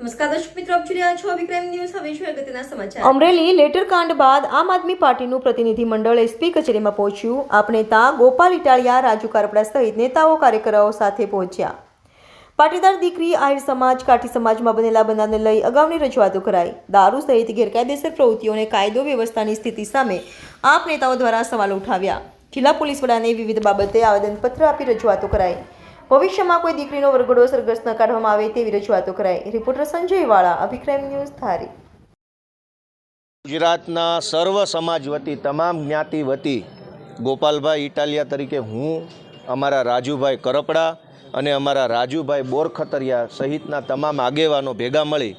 નમસ્કાર દર્શક મિત્રો, આપ જોઈ બાદ આમ આદમી પાર્ટીનું પ્રતિનિધિ મંડળ એસપી કચેરીમાં પહોંચ્યું. આપ નેતા ગોપાલ ઇટાલિયા, રાજુ કારપડા સહિત નેતાઓ કાર્યકરો સાથે પહોંચ્યા. પાટીદાર દીકરી આહિર સમાજ, કાઠી સમાજમાં બનેલા બનાવને લઈ અગાઉની રજૂઆતો કરાઈ. દારૂ સહિત ગેરકાયદેસર પ્રવૃત્તિઓને કાયદો વ્યવસ્થાની સ્થિતિ સામે આપ નેતાઓ દ્વારા સવાલો ઉઠાવ્યા. જિલ્લા પોલીસ વડાને વિવિધ બાબતે આવેદનપત્ર આપી રજૂઆતો કરાઈ. ભવિષ્યમાં કોઈ દીકરીનો વરઘોડો સરઘસ ન કાઢવામાં આવે તેવી રજૂઆતો કરાઈ. રિપોર્ટર સંજય વાળા ન્યૂઝ ધારી. ગુજરાતના સર્વ સમાજ વતી, તમામ જ્ઞાતિ વતી, ગોપાલભાઈ ઇટાલિયા તરીકે હું, અમારા રાજુભાઈ કરપડા અને અમારા રાજુભાઈ બોરખતરિયા સહિતના તમામ આગેવાનો ભેગા મળી,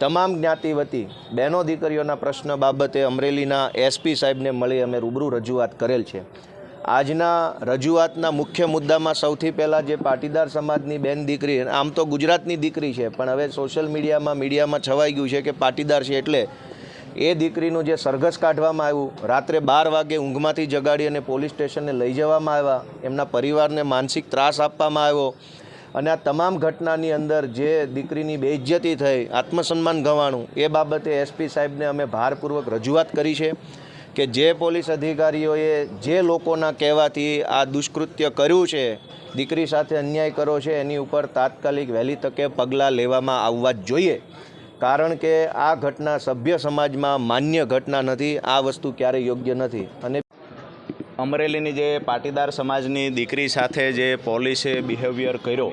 તમામ જ્ઞાતિ વતી, બહેનો દીકરીઓના પ્રશ્ન બાબતે અમરેલીના એસપી સાહેબને મળી અમે રૂબરૂ રજૂઆત કરેલ છે. આજના રજૂઆતના મુખ્ય મુદ્દામાં સૌથી પહેલાં જે પાટીદાર સમાજની બેન દીકરી, આમ તો ગુજરાતની દીકરી છે, પણ હવે સોશિયલ મીડિયામાં મીડિયામાં છવાઈ ગયું છે કે પાટીદાર છે એટલે એ દીકરીનું જે સરઘસ કાઢવામાં આવ્યું, રાત્રે બાર વાગે ઊંઘમાંથી જગાડી અને પોલીસ સ્ટેશને લઈ જવામાં આવ્યા, એમના પરિવારને માનસિક ત્રાસ આપવામાં આવ્યો અને આ તમામ ઘટનાની અંદર જે દીકરીની બેઇજ્જતી થઈ, આત્મસન્માન ગવાણું, એ બાબતે એસપી સાહેબને અમે ભારપૂર્વક રજૂઆત કરી છે. કે જે પોલીસ અધિકારીઓએ જે લોકોના કહેવાથી આ દુષ્કૃત્ય કર્યું છે, દીકરી સાથે અન્યાય કરો છે, એની ઉપર તાત્કાલિક વહેલી તકે પગલાં લેવામાં આવવા જ જોઈએ. કારણ કે આ ઘટના સભ્ય સમાજમાં માન્ય ઘટના નથી, આ વસ્તુ ક્યારેય યોગ્ય નથી. અને અમરેલીની જે પાટીદાર સમાજની દીકરી સાથે જે પોલીસે બિહેવિયર કર્યો,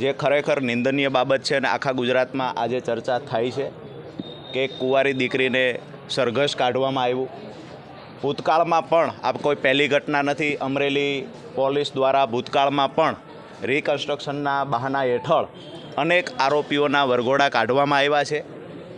જે ખરેખર નિંદનીય બાબત છે અને આખા ગુજરાતમાં આજે ચર્ચા થાય છે. કે કુંવારી દીકરીને સરઘસ કાઢવામાં આવ્યું. ભૂતકાળમાં પણ આ કોઈ પહેલી ઘટના નથી, અમરેલી પોલીસ દ્વારા ભૂતકાળમાં પણ રિકન્સ્ટ્રક્શનના બહાના હેઠળ અનેક આરોપીઓના વરઘોડા કાઢવામાં આવ્યા છે.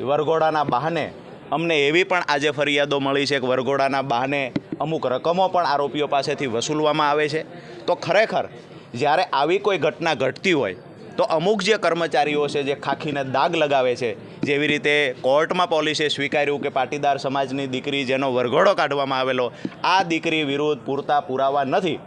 વરઘોડાના બહાને અમને એવી પણ આજે ફરિયાદો મળી છે કે વરઘોડાના બહાને અમુક રકમો પણ આરોપીઓ પાસેથી વસૂલવામાં આવે છે. તો ખરેખર જ્યારે આવી કોઈ ઘટના ઘટતી હોય તો અમુક જે કર્મચારીઓ છે, જે ખાખીને દાગ લગાવે છે, જેવી રીતે કોર્ટમાં પોલીસે સ્વીકાર્યું કે પાટીદાર સમાજની દીકરી જેનો વરઘોડો કાઢવામાં આવેલો, આ દીકરી વિરુદ્ધ પૂરતા પુરાવા નથી.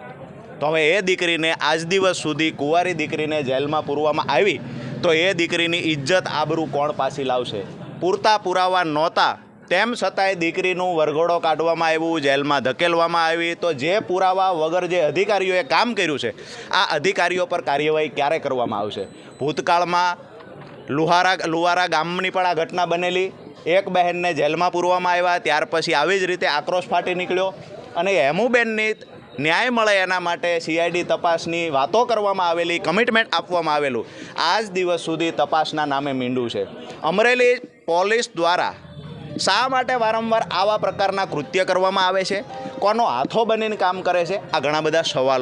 તો હવે એ દીકરીને આજ દિવસ સુધી કુંવારી દીકરીને જેલમાં પૂરવામાં આવી, તો એ દીકરીની ઇજ્જત આબરૂ કોણ પાછી લાવશે? પૂરતા પુરાવા નહોતા તેમ છતાંય દીકરીનું વરઘોડો કાઢવામાં આવ્યું, જેલમાં ધકેલવામાં આવી, તો જે પુરાવા વગર જે અધિકારીઓએ કામ કર્યું છે, આ અધિકારીઓ પર કાર્યવાહી ક્યારે કરવામાં આવશે? ભૂતકાળમાં લુહારા લુહારા ગામની પણ આ ઘટના બનેલી. એક બહેનને જેલમાં પૂરવામાં આવ્યા, ત્યાર પછી આવી જ રીતે આક્રોશ ફાટી નીકળ્યો અને હેમુબેનની ન્યાય મળે એના માટે સીઆઈડી તપાસની વાતો કરવામાં આવેલી કમિટમેન્ટ આપવામાં આવેલું. આજ દિવસ સુધી તપાસના નામે મીંડું છે. અમરેલી પોલીસ દ્વારા શા માટે વારંવાર આવા પ્રકારના કૃત્ય કરવામાં આવે છે? કોનો હાથો બનીને કામ કરે છે? આ ઘણા બધા સવાલો